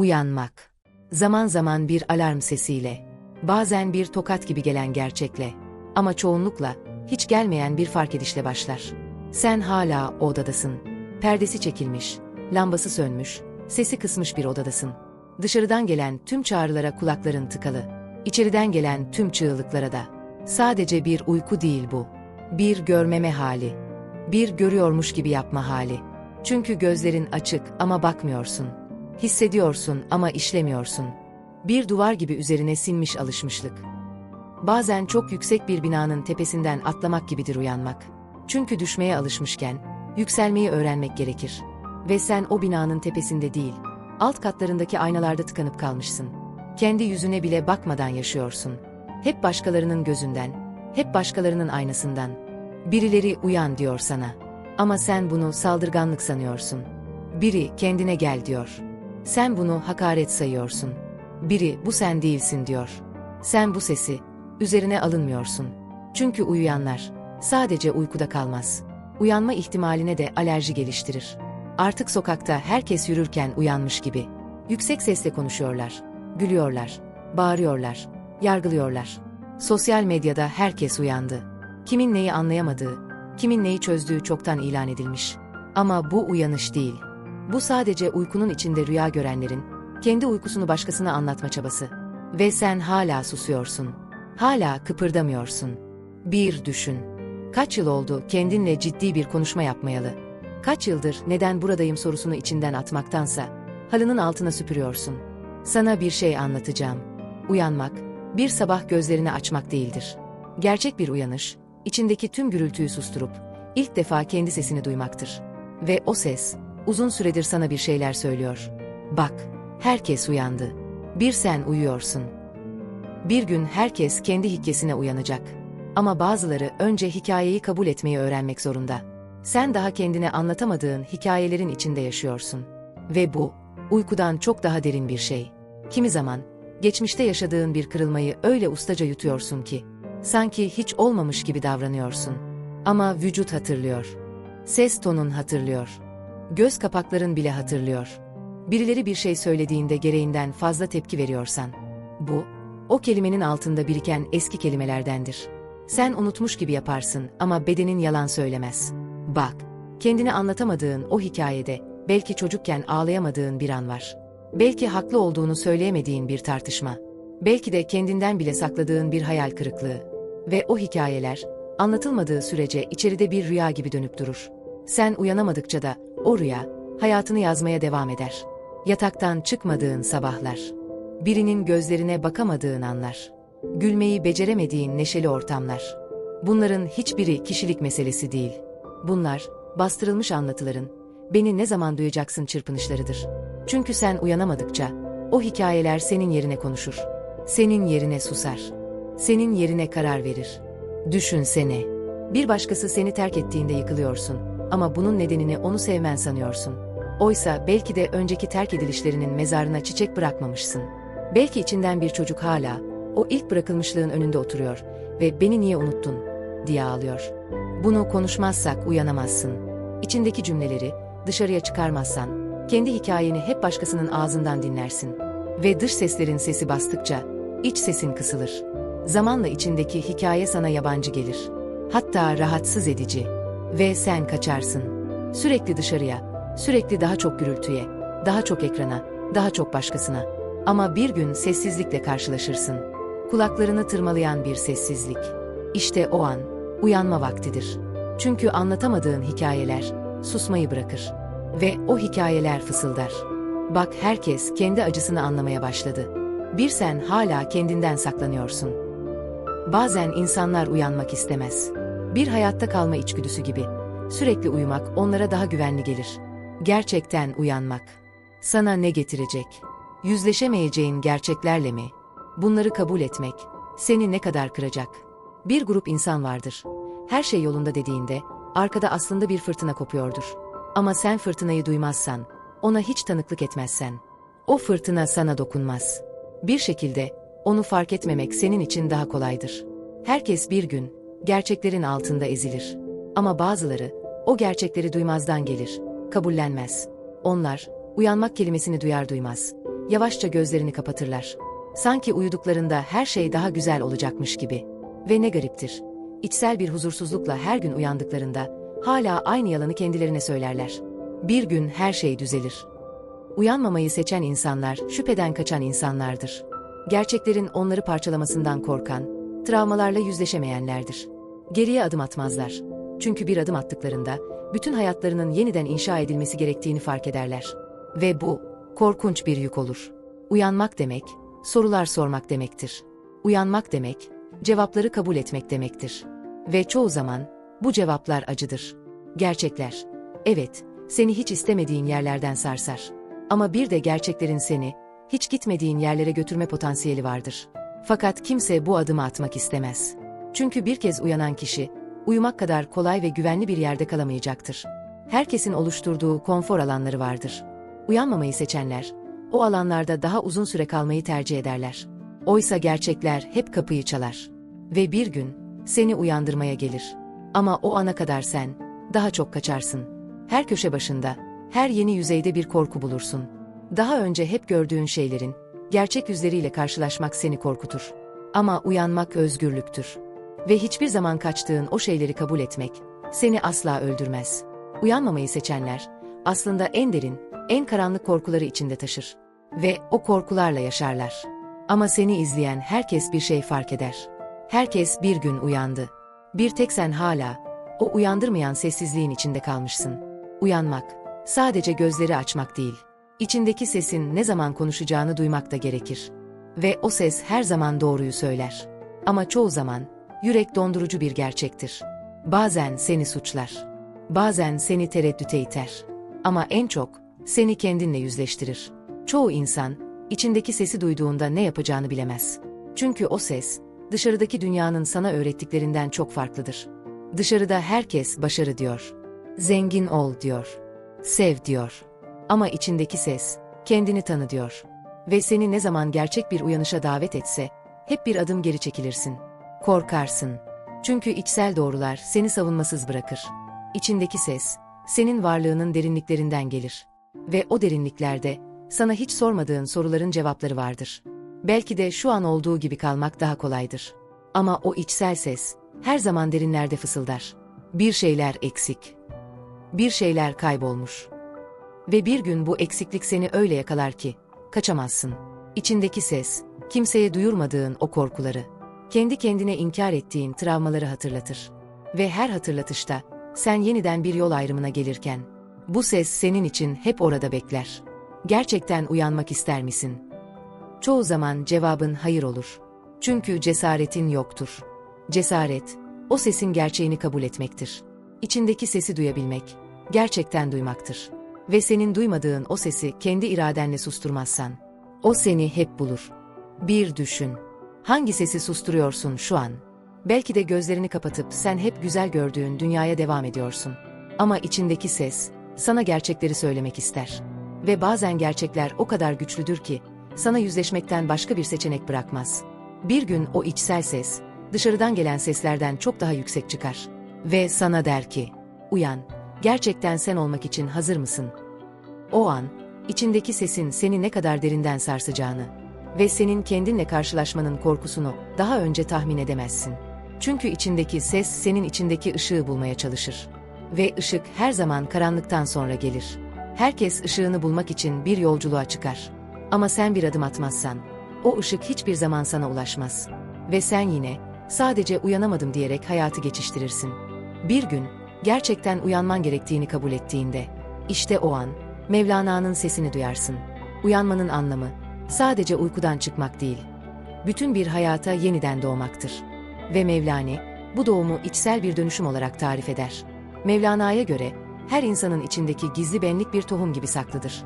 Uyanmak. Zaman zaman bir alarm sesiyle, bazen bir tokat gibi gelen gerçekle ama çoğunlukla hiç gelmeyen bir fark edişle başlar. Sen hala odadasın. Perdesi çekilmiş, lambası sönmüş, sesi kısmış bir odadasın. Dışarıdan gelen tüm çağrılara kulakların tıkalı. İçeriden gelen tüm çığlıklara da. Sadece bir uyku değil bu. Bir görmeme hali. Bir görüyormuş gibi yapma hali. Çünkü gözlerin açık ama bakmıyorsun. Hissediyorsun ama işlemiyorsun. Bir duvar gibi üzerine sinmiş alışmışlık. Bazen çok yüksek bir binanın tepesinden atlamak gibidir uyanmak. Çünkü düşmeye alışmışken, yükselmeyi öğrenmek gerekir. Ve sen o binanın tepesinde değil, alt katlarındaki aynalarda tıkanıp kalmışsın. Kendi yüzüne bile bakmadan yaşıyorsun. Hep başkalarının gözünden, hep başkalarının aynasından. Birileri uyan diyor sana. Ama sen bunu saldırganlık sanıyorsun. Biri kendine gel diyor. Sen bunu hakaret sayıyorsun. Biri bu sen değilsin diyor. Sen bu sesi üzerine alınmıyorsun. Çünkü uyuyanlar sadece uykuda kalmaz. Uyanma ihtimaline de alerji geliştirir. Artık sokakta herkes yürürken uyanmış gibi. Yüksek sesle konuşuyorlar, gülüyorlar, bağırıyorlar, yargılıyorlar. Sosyal medyada herkes uyandı. Kimin neyi anlayamadığı, kimin neyi çözdüğü çoktan ilan edilmiş. Ama bu uyanış değil. Bu sadece uykunun içinde rüya görenlerin, kendi uykusunu başkasına anlatma çabası. Ve sen hala susuyorsun. Hala kıpırdamıyorsun. Bir düşün. Kaç yıl oldu kendinle ciddi bir konuşma yapmayalı? Kaç yıldır neden buradayım sorusunu içinden atmaktansa, halının altına süpürüyorsun. Sana bir şey anlatacağım. Uyanmak, bir sabah gözlerini açmak değildir. Gerçek bir uyanış, içindeki tüm gürültüyü susturup, ilk defa kendi sesini duymaktır. Ve o ses, uzun süredir sana bir şeyler söylüyor. Bak, herkes uyandı. Bir sen uyuyorsun. Bir gün herkes kendi hikayesine uyanacak. Ama bazıları önce hikayeyi kabul etmeyi öğrenmek zorunda. Sen daha kendine anlatamadığın hikayelerin içinde yaşıyorsun. Ve bu, uykudan çok daha derin bir şey. Kimi zaman, geçmişte yaşadığın bir kırılmayı öyle ustaca yutuyorsun ki, sanki hiç olmamış gibi davranıyorsun. Ama vücut hatırlıyor. Ses tonun hatırlıyor. Göz kapakların bile hatırlıyor. Birileri bir şey söylediğinde gereğinden fazla tepki veriyorsan, bu, o kelimenin altında biriken eski kelimelerdendir. Sen unutmuş gibi yaparsın ama bedenin yalan söylemez. Bak, kendini anlatamadığın o hikayede belki çocukken ağlayamadığın bir an var. Belki haklı olduğunu söyleyemediğin bir tartışma. Belki de kendinden bile sakladığın bir hayal kırıklığı. Ve o hikayeler, anlatılmadığı sürece içeride bir rüya gibi dönüp durur. Sen uyanamadıkça da o hayatını yazmaya devam eder. Yataktan çıkmadığın sabahlar. Birinin gözlerine bakamadığın anlar. Gülmeyi beceremediğin neşeli ortamlar. Bunların hiçbiri kişilik meselesi değil. Bunlar, bastırılmış anlatıların, beni ne zaman duyacaksın çırpınışlarıdır. Çünkü sen uyanamadıkça, o hikayeler senin yerine konuşur. Senin yerine susar. Senin yerine karar verir. Düşünsene. Bir başkası seni terk ettiğinde yıkılıyorsun. Ama bunun nedenini onu sevmen sanıyorsun. Oysa belki de önceki terk edilişlerinin mezarına çiçek bırakmamışsın. Belki içinden bir çocuk hala, o ilk bırakılmışlığın önünde oturuyor ve beni niye unuttun diye ağlıyor. Bunu konuşmazsak uyanamazsın. İçindeki cümleleri dışarıya çıkarmazsan, kendi hikayeni hep başkasının ağzından dinlersin. Ve dış seslerin sesi bastıkça, iç sesin kısılır. Zamanla içindeki hikaye sana yabancı gelir. Hatta rahatsız edici. Ve sen kaçarsın. Sürekli dışarıya, sürekli daha çok gürültüye, daha çok ekrana, daha çok başkasına. Ama bir gün sessizlikle karşılaşırsın. Kulaklarını tırmalayan bir sessizlik. İşte o an, uyanma vaktidir. Çünkü anlatamadığın hikayeler, susmayı bırakır. Ve o hikayeler fısıldar. Bak herkes kendi acısını anlamaya başladı. Bir sen hala kendinden saklanıyorsun. Bazen insanlar uyanmak istemez. Bir hayatta kalma içgüdüsü gibi. Sürekli uyumak onlara daha güvenli gelir. Gerçekten uyanmak. Sana ne getirecek? Yüzleşemeyeceğin gerçeklerle mi? Bunları kabul etmek seni ne kadar kıracak? Bir grup insan vardır. Her şey yolunda dediğinde arkada aslında bir fırtına kopuyordur. Ama sen fırtınayı duymazsan, ona hiç tanıklık etmezsen, o fırtına sana dokunmaz. Bir şekilde onu fark etmemek senin için daha kolaydır. Herkes bir gün gerçeklerin altında ezilir. Ama bazıları o gerçekleri duymazdan gelir, kabullenmez. Onlar uyanmak kelimesini duyar duymaz yavaşça gözlerini kapatırlar. Sanki uyuduklarında her şey daha güzel olacakmış gibi. Ve ne gariptir. İçsel bir huzursuzlukla her gün uyandıklarında hala aynı yalanı kendilerine söylerler. Bir gün her şey düzelir. Uyanmamayı seçen insanlar şüpheden kaçan insanlardır. Gerçeklerin onları parçalamasından korkan, travmalarla yüzleşemeyenlerdir. Geriye adım atmazlar. Çünkü bir adım attıklarında bütün hayatlarının yeniden inşa edilmesi gerektiğini fark ederler. Ve bu korkunç bir yük olur. Uyanmak demek, sorular sormak demektir. Uyanmak demek, cevapları kabul etmek demektir. Ve çoğu zaman bu cevaplar acıdır. Gerçekler. Evet, seni hiç istemediğin yerlerden sarsar. Ama bir de gerçeklerin seni hiç gitmediğin yerlere götürme potansiyeli vardır. Fakat kimse bu adımı atmak istemez. Çünkü bir kez uyanan kişi uyumak kadar kolay ve güvenli bir yerde kalamayacaktır. Herkesin oluşturduğu konfor alanları vardır. Uyanmamayı seçenler o alanlarda daha uzun süre kalmayı tercih ederler. Oysa gerçekler hep kapıyı çalar ve bir gün seni uyandırmaya gelir. Ama o ana kadar sen daha çok kaçarsın. Her köşe başında, her yeni yüzeyde bir korku bulursun. Daha önce hep gördüğün şeylerin gerçek yüzleriyle karşılaşmak seni korkutur. Ama uyanmak özgürlüktür. Ve hiçbir zaman kaçtığın o şeyleri kabul etmek seni asla öldürmez. Uyanmamayı seçenler aslında en derin, en karanlık korkuları içinde taşır ve o korkularla yaşarlar. Ama seni izleyen herkes bir şey fark eder. Herkes bir gün uyandı. Bir tek sen hala o uyandırmayan sessizliğin içinde kalmışsın. Uyanmak sadece gözleri açmak değil. İçindeki sesin ne zaman konuşacağını duymak da gerekir. Ve o ses her zaman doğruyu söyler. Ama çoğu zaman yürek dondurucu bir gerçektir. Bazen seni suçlar. Bazen seni tereddüte iter. Ama en çok seni kendinle yüzleştirir. Çoğu insan içindeki sesi duyduğunda ne yapacağını bilemez. Çünkü o ses dışarıdaki dünyanın sana öğrettiklerinden çok farklıdır. Dışarıda herkes başarı diyor. Zengin ol diyor. Sev diyor. Ama içindeki ses kendini tanı diyor. Ve seni ne zaman gerçek bir uyanışa davet etse hep bir adım geri çekilirsin. Korkarsın. Çünkü içsel doğrular seni savunmasız bırakır. İçindeki ses senin varlığının derinliklerinden gelir. Ve o derinliklerde sana hiç sormadığın soruların cevapları vardır. Belki de şu an olduğu gibi kalmak daha kolaydır. Ama o içsel ses her zaman derinlerde fısıldar. Bir şeyler eksik. Bir şeyler kaybolmuş. Ve bir gün bu eksiklik seni öyle yakalar ki kaçamazsın. İçindeki ses, kimseye duyurmadığın o korkuları, kendi kendine inkar ettiğin travmaları hatırlatır. Ve her hatırlatışta sen yeniden bir yol ayrımına gelirken bu ses senin için hep orada bekler. Gerçekten uyanmak ister misin? Çoğu zaman cevabın hayır olur. Çünkü cesaretin yoktur. Cesaret, o sesin gerçeğini kabul etmektir. İçindeki sesi duyabilmek, gerçekten duymaktır. Ve senin duymadığın o sesi kendi iradenle susturmazsan, o seni hep bulur. Bir düşün. Hangi sesi susturuyorsun şu an? Belki de gözlerini kapatıp sen hep güzel gördüğün dünyaya devam ediyorsun. Ama içindeki ses, sana gerçekleri söylemek ister. Ve bazen gerçekler o kadar güçlüdür ki, sana yüzleşmekten başka bir seçenek bırakmaz. Bir gün o içsel ses, dışarıdan gelen seslerden çok daha yüksek çıkar. Ve sana der ki, uyan, gerçekten sen olmak için hazır mısın? O an, içindeki sesin seni ne kadar derinden sarsacağını ve senin kendinle karşılaşmanın korkusunu daha önce tahmin edemezsin. Çünkü içindeki ses senin içindeki ışığı bulmaya çalışır. Ve ışık her zaman karanlıktan sonra gelir. Herkes ışığını bulmak için bir yolculuğa çıkar. Ama sen bir adım atmazsan, o ışık hiçbir zaman sana ulaşmaz. Ve sen yine, sadece uyanamadım diyerek hayatı geçiştirirsin. Bir gün, gerçekten uyanman gerektiğini kabul ettiğinde, işte o an, Mevlana'nın sesini duyarsın. Uyanmanın anlamı, sadece uykudan çıkmak değil, bütün bir hayata yeniden doğmaktır. Ve Mevlani, bu doğumu içsel bir dönüşüm olarak tarif eder. Mevlana'ya göre, her insanın içindeki gizli benlik bir tohum gibi saklıdır.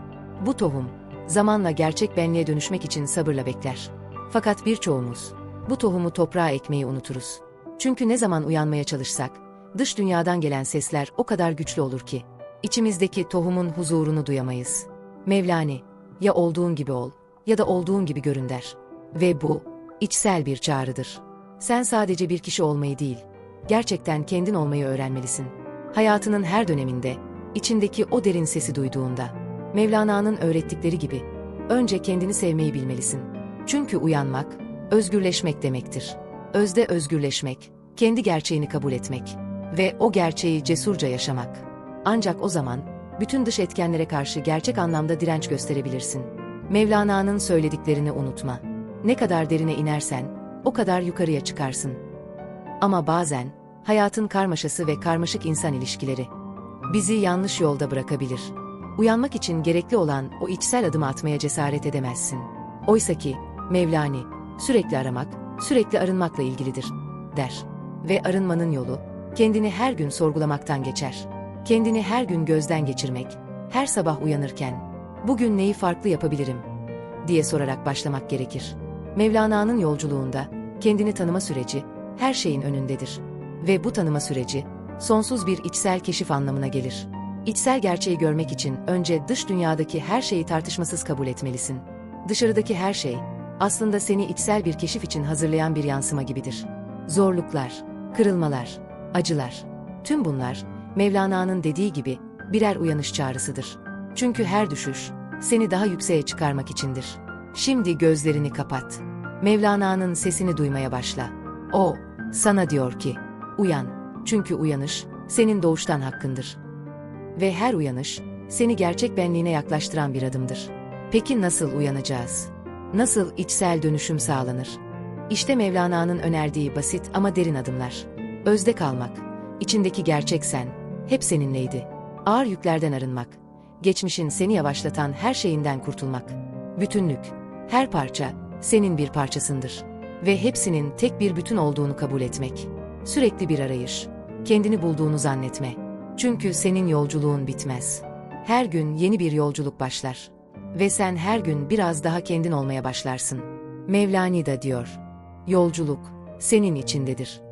Bu tohum, zamanla gerçek benliğe dönüşmek için sabırla bekler. Fakat birçoğumuz, bu tohumu toprağa ekmeyi unuturuz. Çünkü ne zaman uyanmaya çalışsak, dış dünyadan gelen sesler o kadar güçlü olur ki, içimizdeki tohumun huzurunu duyamayız. Mevlani, ya olduğun gibi ol, ya da olduğun gibi görün der. Ve bu, içsel bir çağrıdır. Sen sadece bir kişi olmayı değil, gerçekten kendin olmayı öğrenmelisin. Hayatının her döneminde, içindeki o derin sesi duyduğunda, Mevlana'nın öğrettikleri gibi, önce kendini sevmeyi bilmelisin. Çünkü uyanmak, özgürleşmek demektir. Özde özgürleşmek, kendi gerçeğini kabul etmek ve o gerçeği cesurca yaşamak. Ancak o zaman, bütün dış etkenlere karşı gerçek anlamda direnç gösterebilirsin. Mevlana'nın söylediklerini unutma. Ne kadar derine inersen, o kadar yukarıya çıkarsın. Ama bazen, hayatın karmaşası ve karmaşık insan ilişkileri bizi yanlış yolda bırakabilir. Uyanmak için gerekli olan o içsel adımı atmaya cesaret edemezsin. Oysa ki, Mevlani, sürekli aramak, sürekli arınmakla ilgilidir, der. Ve arınmanın yolu, kendini her gün sorgulamaktan geçer. Kendini her gün gözden geçirmek, her sabah uyanırken, bugün neyi farklı yapabilirim, diye sorarak başlamak gerekir. Mevlana'nın yolculuğunda, kendini tanıma süreci, her şeyin önündedir. Ve bu tanıma süreci, sonsuz bir içsel keşif anlamına gelir. İçsel gerçeği görmek için önce dış dünyadaki her şeyi tartışmasız kabul etmelisin. Dışarıdaki her şey, aslında seni içsel bir keşif için hazırlayan bir yansıma gibidir. Zorluklar, kırılmalar, acılar, tüm bunlar, Mevlana'nın dediği gibi, birer uyanış çağrısıdır. Çünkü her düşüş, seni daha yükseğe çıkarmak içindir. Şimdi gözlerini kapat. Mevlana'nın sesini duymaya başla. O, sana diyor ki, uyan. Çünkü uyanış, senin doğuştan hakkındır. Ve her uyanış, seni gerçek benliğine yaklaştıran bir adımdır. Peki nasıl uyanacağız? Nasıl içsel dönüşüm sağlanır? İşte Mevlana'nın önerdiği basit ama derin adımlar. Özde kalmak, içindeki gerçek sen, hep seninleydi. Ağır yüklerden arınmak, geçmişin seni yavaşlatan her şeyinden kurtulmak. Bütünlük, her parça, senin bir parçasındır. Ve hepsinin tek bir bütün olduğunu kabul etmek. Sürekli bir arayış, kendini bulduğunu zannetme. Çünkü senin yolculuğun bitmez. Her gün yeni bir yolculuk başlar. Ve sen her gün biraz daha kendin olmaya başlarsın. Mevlani da diyor. Yolculuk, senin içindedir.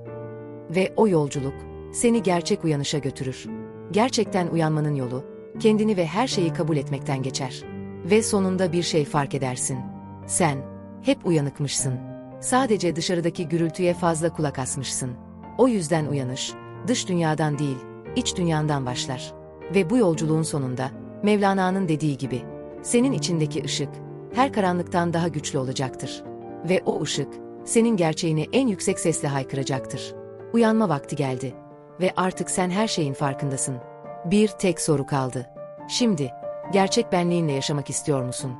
Ve o yolculuk, seni gerçek uyanışa götürür. Gerçekten uyanmanın yolu, kendini ve her şeyi kabul etmekten geçer. Ve sonunda bir şey fark edersin. Sen, hep uyanıkmışsın. Sadece dışarıdaki gürültüye fazla kulak asmışsın. O yüzden uyanış, dış dünyadan değil, iç dünyandan başlar. Ve bu yolculuğun sonunda, Mevlana'nın dediği gibi, senin içindeki ışık, her karanlıktan daha güçlü olacaktır. Ve o ışık, senin gerçeğini en yüksek sesle haykıracaktır. Uyanma vakti geldi. Ve artık sen her şeyin farkındasın. Bir tek soru kaldı. Şimdi, gerçek benliğinle yaşamak istiyor musun?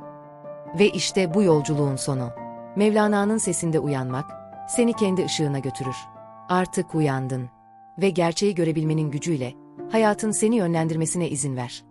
Ve işte bu yolculuğun sonu. Mevlana'nın sesinde uyanmak, seni kendi ışığına götürür. Artık uyandın. Ve gerçeği görebilmenin gücüyle, hayatın seni yönlendirmesine izin ver.